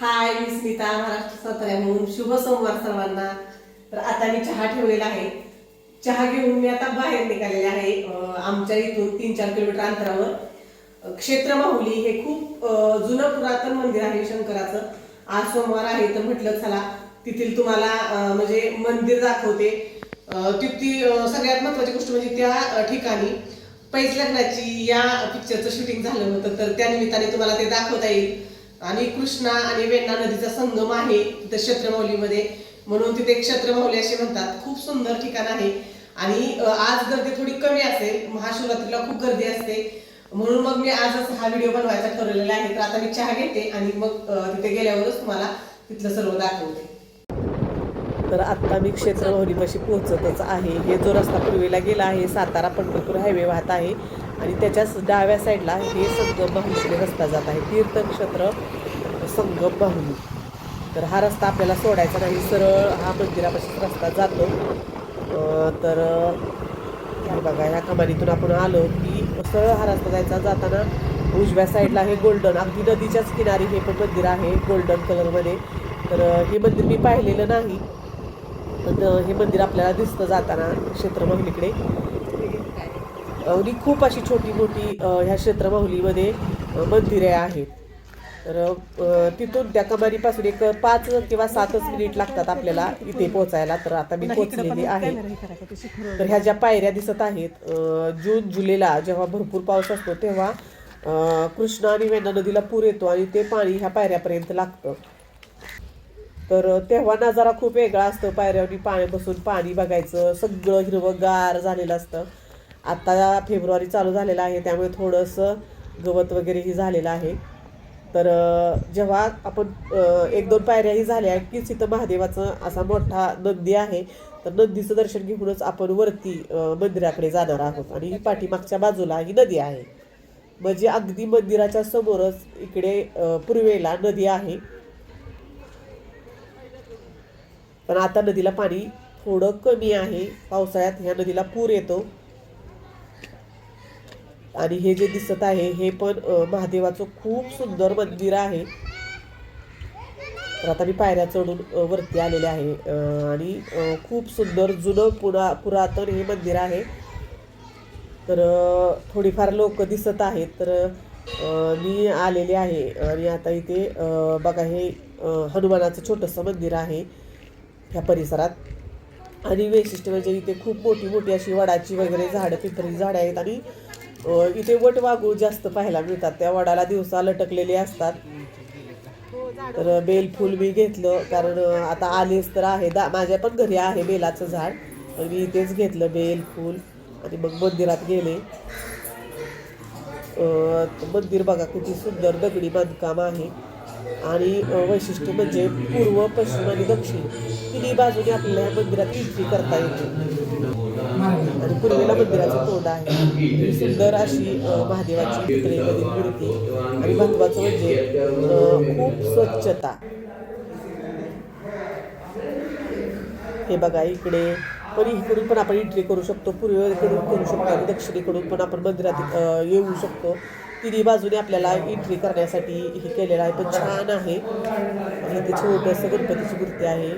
हाय मी स्मिता महाराष्ट्र साताऱ्या म्हणून शुभ सोमवार सर्वांना. तर आता मी चहा ठेवलेला आहे. चहा घेऊन मी आता बाहेर निघालेले आहे आमच्या इथून तीन चार किलोमीटर अंतरावर. क्षेत्र माहुली हे खूप जुनं पुरातन मंदिर आहे शंकराचं. आज सोमवार आहे तर म्हटलं चला तिथील तुम्हाला म्हणजे मंदिर दाखवते. ती तिथली सगळ्यात महत्वाची गोष्ट म्हणजे त्या ठिकाणी पैज लग्नाची या पिक्चरचं शूटिंग झालं होतं. तर त्या निमित्ताने तुम्हाला ते दाखवता येईल. आणि कृष्णा आणि वेण्णा नदीचा संगम आहे तिथं क्षेत्रमौलीमध्ये. म्हणून तिथे क्षेत्रमौली असे म्हणतात. खूप सुंदर ठिकाण आहे. आणि आज गर्दी थोडी कमी असेल महाशिवरात्रीला खूप गर्दी असते. म्हणून मग मी आजच हा व्हिडिओ बनवायचा ठरवलेला आहे. तर आता मी चहा घेते आणि मग तिथे गेल्यावरच तुम्हाला तिथलं सर्व दाखवते. तर आत्ता मी क्षेत्रमौलीपाशी पोहोचतच आहे. हे जो रस्ता पूर्वेला गेला आहे सातारा पंढरपूर हायवे वाहत आहे. आणि त्याच्याच डाव्या साईडला हे संगम बाहुलीकडे रस्ता जात आहे. तीर्थक्षेत्र संगम बाहुली तर हा रस्ता आपल्याला सोडायचा नाही. सरळ हा मंदिरापासून रस्ता जातो. तर बघा ह्या कमानीतून आपण आलो की सरळ हा रस्ता जायचा. जाताना उजव्या साईडला हे गोल्डन अगदी नदीच्याच किनारी हे पण मंदिर आहे गोल्डन कलरमध्ये. तर हे मंदिर मी पाहिलेलं नाही. पण हे मंदिर आपल्याला दिसतं जाताना क्षेत्रमाहुलीकडे आणि खूप अशी छोटी मोठी ह्या क्षेत्रमाहुलीमध्ये अं, मंदिरे आहेत. तर तिथून त्या कमानीपासून एक पाच किंवा सातच मिनिट लागतात आपल्याला इथे पोहोचायला. तर आता मी पोहोचलेली आहे. तर ह्या ज्या पायऱ्या दिसत आहेत जून जुलैला जेव्हा भरपूर पाऊस असतो तेव्हा कृष्णा आणि वेण्णा नदीला पूर येतो आणि ते पाणी ह्या पायऱ्यापर्यंत लागतं. तर तेव्हा नजारा खूप वेगळा असतो. पायऱ्यावरती पाणी बसून पाणी बघायचं. सगळं हिरवंगार झालेलं असतं. आता फेब्रुवारी चालू झालेला आहे त्यामुळे थोडंसं गवत वगैरेही झालेलं आहे. तर जेव्हा आपण एक दोन पायऱ्याही झाल्या की तिथं महादेवाचं असा मोठा नंदी आहे तर नंदीचं दर्शन घेऊनच आपण वरती मंदिराकडे जाणार आहोत. आणि ही पाठीमागच्या बाजूला ही नदी आहे. म्हणजे अगदी मंदिराच्या समोरच इकडे पूर्वेला नदी आहे. पण आता नदीला पाणी थोडं कमी आहे. पावसाळ्यात ह्या नदीला पूर येतो. आणि हे जे दिसत आहे हे पण महादेवाचं खूप सुंदर मंदिर आहे. आता मी पायऱ्या चढून वरती आलेले आहे. आणि खूप सुंदर जुनं पुरा पुरातन हे मंदिर आहे. तर थोडीफार लोक दिसत आहेत. तर मी आलेले आहे. आणि आता इथे बघा हे हनुमानाचं छोटंसं मंदिर आहे ह्या परिसरात. आणि वैशिष्ट्य म्हणजे इथे खूप मोठी मोठी अशी वडाची वगैरे झाडं पिंपरी झाडं आहेत. आणि इथे वट वाघूळ जास्त पाहायला मिळतात. त्या वडाला दिवसा लटकलेले असतात. तर बेलफूल मी घेतलं कारण आता आलेच तर आहे. दा माझ्या पण घरी आहे बेलाचं झाड. पण मी इथेच घेतलं बेलफूल आणि मग मंदिरात गेले. मंदिर बघा किती सुंदर दगडी बांधकाम आहे. आणि वैशिष्ट्य म्हणजे पूर्व पश्चिम आणि दक्षिण. तिन्ही बाजूने आपल्याला या मंदिरात एंट्री करता येते. पूर्वेला मंदिराचं तोंड आहे. सुंदर अशी महादेवाची मूर्ती आणि महत्वाचं म्हणजे खूप स्वच्छता. हे बघा इकडे पण इकडून पण आपण एंट्री करू शकतो पूर्वेकडून करू शकतो आणि दक्षिणेकडून पण आपण मंदिरात येऊ शकतो. तिन्ही बाजूने आपल्याला एंट्री करण्यासाठी हे केलेलं आहे. पण छान आहे. आणि इथे छोटंसं गणपतीची मूर्ती आहे.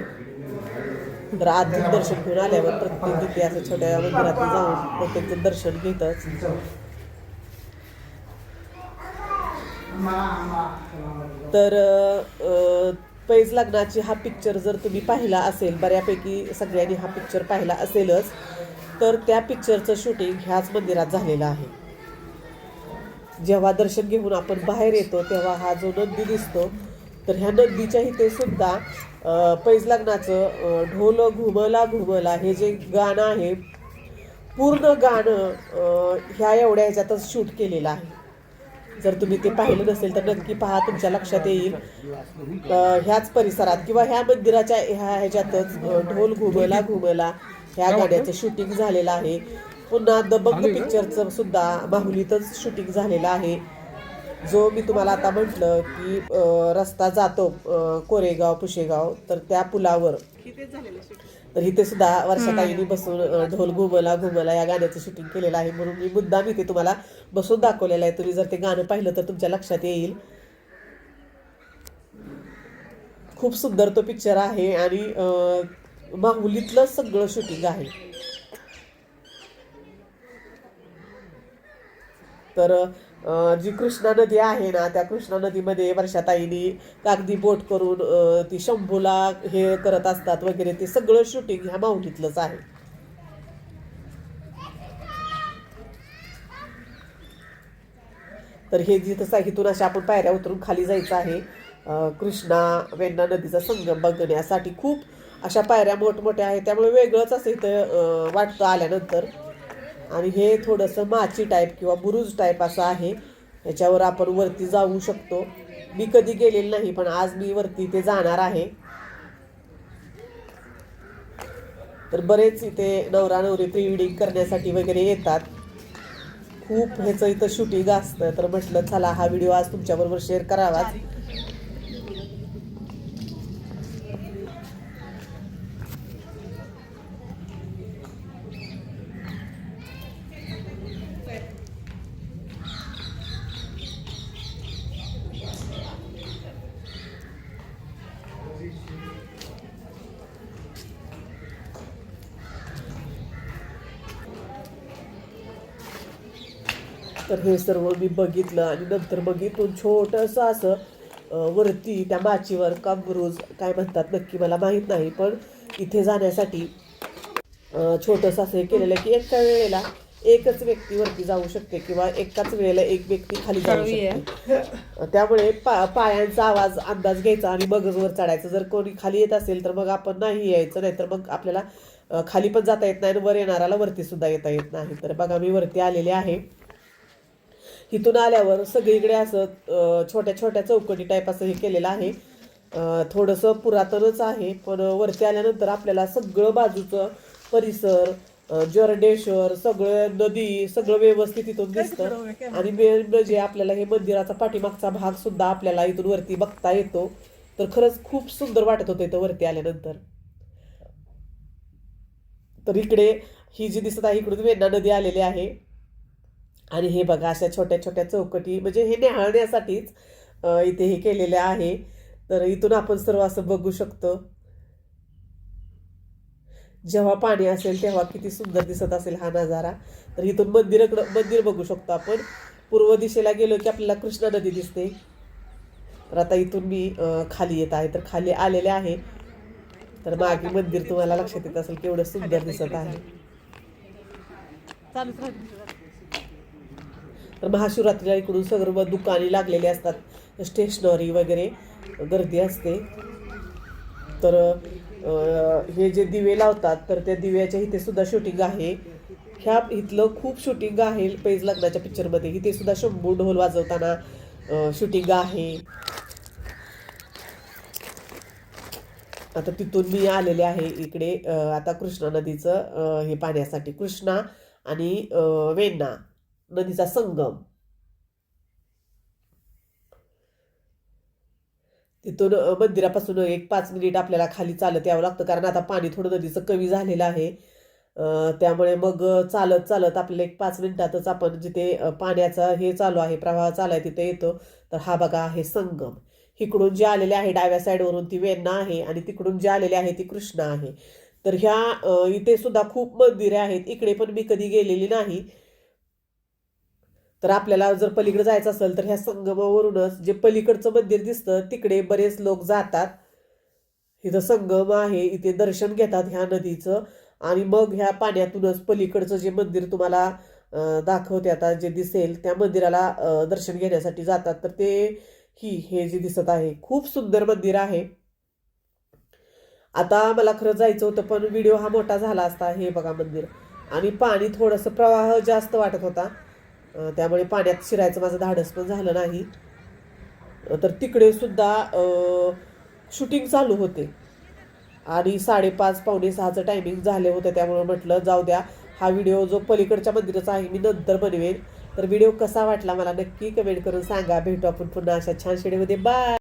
तर आतून दर्शन घेऊन आल्यावर प्रत्येक तिथे असं छोट्या मंदिरात जाऊन प्रत्येकचं दर्शन घेतच. तर पैज लग्नाची हा पिक्चर जर तुम्ही पाहिला असेल बऱ्यापैकी सगळ्यांनी हा पिक्चर पाहिला असेलच तर त्या पिक्चरचं शूटिंग ह्याच मंदिरात झालेलं आहे. जेव्हा दर्शन घेऊन आपण बाहेर येतो तेव्हा हा जो नंदी दिसतो तर ह्या नंदीच्या इथे सुद्धा पैज लग्नाचं ढोल घुमला घुमला हे जे गाणं आहे पूर्ण गाणं ह्या एवढ्या ह्याच्यातच शूट केलेलं आहे. जर तुम्ही ते पाहिलं नसेल तर नक्की पहा तुमच्या लक्षात येईल. ह्याच परिसरात किंवा ह्या मंदिराच्या ह्या ह्याच्यातच ढोल घुमला घुमला ह्या गाण्याचं शूटिंग झालेलं आहे. पुन्हा दबंग पिक्चरचं सुद्धा माहुलीतच शूटिंग झालेलं आहे. जो मी तुम्हाला आता म्हटलं की अ, रस्ता जातो कोरेगाव पुशेगाव तर त्या पुलावर. तर इथे सुद्धा वर्षाताईंनी बसून ढोल घुमला घुमला या गाण्याचं शूटिंग केलेलं आहे. म्हणून मी मुद्दाम इथे तुम्हाला बसून दाखवलेलं आहे. तुम्ही जर ते गाणं पाहिलं तर तुमच्या लक्षात येईल. खूप सुंदर तो पिक्चर आहे आणि अं, माहुलीतलं सगळं शूटिंग आहे. तर जी कृष्णा नदी आहे ना त्या कृष्णा नदीमध्ये वर्षाताईनी कागदी बोट करून ती शंभूला हे करत असतात वगैरे ते सगळं शूटिंग ह्या माऊलीतलंच आहे. तर हे जिथं साहित्यून अशा आपण पायऱ्या उतरून खाली जायचं आहे कृष्णा वेण्णा नदीचा संगम बघण्यासाठी खूप अशा पायऱ्या मोठमोठ्या आहेत. त्यामुळे वेगळंच असं इथं वाटतं आल्यानंतर. आणि हे थोडंसं माची टाईप किंवा बुरुज टाईप असं आहे. याच्यावर आपण वरती जाऊ शकतो. मी कधी गेलेली नाही पण आज मी वरती ते जाणार आहे. तर बरेच इथे नवरा नवरी प्री वेडिंग करण्यासाठी वगैरे येतात. खूप ह्याचं इथं शूटिंग असतं. तर म्हटलं चला हा व्हिडिओ आज तुमच्याबरोबर शेअर करावाच. तर हे सर्व मी बघितलं आणि नंतर मग इथून छोटंसं असं वरती त्या माचीवर कांबरूज काय म्हणतात नक्की मला माहीत नाही पण इथे जाण्यासाठी छोटंसं असं हे केलेलं आहे की एका वेळेला एकच व्यक्ती वरती जाऊ शकते किंवा एकाच वेळेला एक व्यक्ती खाली जाऊ शकते. त्यामुळे पा पायांचा आवाज अंदाज घ्यायचा आणि मगच वर चढायचं. जर कोणी खाली येत असेल तर मग आपण नाही यायचं नाहीतर मग आपल्याला खाली पण जाता येत नाही आणि वर येणाराला वरती सुद्धा येता येत नाही. तर बघा मी वरती आलेले आहे. इथून आल्यावर सगळीकडे असं छोट्या छोट्या चौकटी टाईप असं हे केलेलं आहे. थोडंसं पुरातनच आहे पण वरती आल्यानंतर आपल्याला सगळं बाजूचं परिसर जरडेश्वर सगळं नदी सगळं व्यवस्थित इथून दिसतं. आणि मेन म्हणजे आपल्याला हे मंदिराचा पाठीमागचा भाग सुद्धा आपल्याला इथून वरती बघता येतो. तर खरंच खूप सुंदर वाटत होतं इथं वरती आल्यानंतर. तर इकडे ही जी दिसत आहे इकडून वेण्णा नदी आलेली आहे. आणि हे बघा अशा छोट्या छोट्या चौकटी म्हणजे हे न्याहाळण्यासाठीच इथे हे केलेले आहे. तर इथून आपण सर्व असं बघू शकतो. जेव्हा पाणी असेल तेव्हा किती सुंदर दिसत असेल हा नजारा. तर इथून मंदिराकडं मंदिर बघू शकतो आपण. पूर्व दिशेला गेलो की आपल्याला कृष्णा नदी दिसते. तर आता इथून मी खाली येत आहे. तर खाली आलेले आहे. तर मागे मंदिर तुम्हाला लक्षात येत असेल केवढं सुंदर दिसत आहे. तर महाशिवरात्रीला इकडून सर्व दुकाने लागलेली असतात. स्टेशनरी वगैरे गर्दी असते. तर हे जे दिवे लावतात तर त्या दिव्याच्या इथे सुद्धा शूटिंग आहे. ह्या इथलं खूप शूटिंग आहे पैज लग्नाच्या पिक्चरमध्ये इथे सुद्धा शंभू ढोल वाजवताना शूटिंग आहे. आता तिथून मी आलेले आहे इकडे आता कृष्णा नदीचं हे पाण्यासाठी कृष्णा आणि वेण्णा. नदीचा संगम तिथून मंदिरापासून एक पाच मिनिट आपल्याला खाली चालत यावं लागतं. कारण आता पाणी थोडं नदीचं कमी झालेलं आहे. त्यामुळे मग चालत चालत आपल्याला एक पाच मिनिटातच आपण जिथे पाण्याचा हे चालू आहे प्रवाह चालू आहे तिथे येतो. तर हा बघा आहे संगम. इकडून जे आलेले आहे डाव्या साईडवरून ती वेन्ना आहे आणि तिकडून जे आलेले आहे ती कृष्णा आहे. तर ह्या इथे सुद्धा खूप मंदिरे आहेत. इकडे पण मी कधी गेलेली नाही. तर आपल्याला जर पलीकडे जायचं असेल तर ह्या संगमावरूनच जे पलीकडचं मंदिर दिसतं तिकडे बरेच लोक जातात. इथं संगम आहे इथे दर्शन घेतात ह्या नदीचं. आणि मग ह्या पाण्यातूनच पलीकडचं जे मंदिर तुम्हाला दाखवते आता जे दिसेल त्या मंदिराला दर्शन घेण्यासाठी जातात. तर ते ही हे जे दिसत आहे खूप सुंदर मंदिर आहे. आता मला खरं जायचं होतं पण व्हिडिओ हा मोठा झाला असता हे बघा मंदिर. आणि पाणी थोडंसं प्रवाह जास्त वाटत होता. त्यामुळे पाण्यात शिरायचं माझं धाडस पण झालं नाही. तर तिकडे सुद्धा शूटिंग चालू होते. आणि साडेपाच पावणे सहाचं टायमिंग झाले होते त्यामुळे म्हटलं जाऊ द्या हा व्हिडिओ जो पलीकडच्या मंदिराचा आहे मी नंतर बनवेन. तर व्हिडिओ कसा वाटला मला नक्की कमेंट करून सांगा. भेटू आपण पुन्हा अशा छान शेडीमध्ये बाय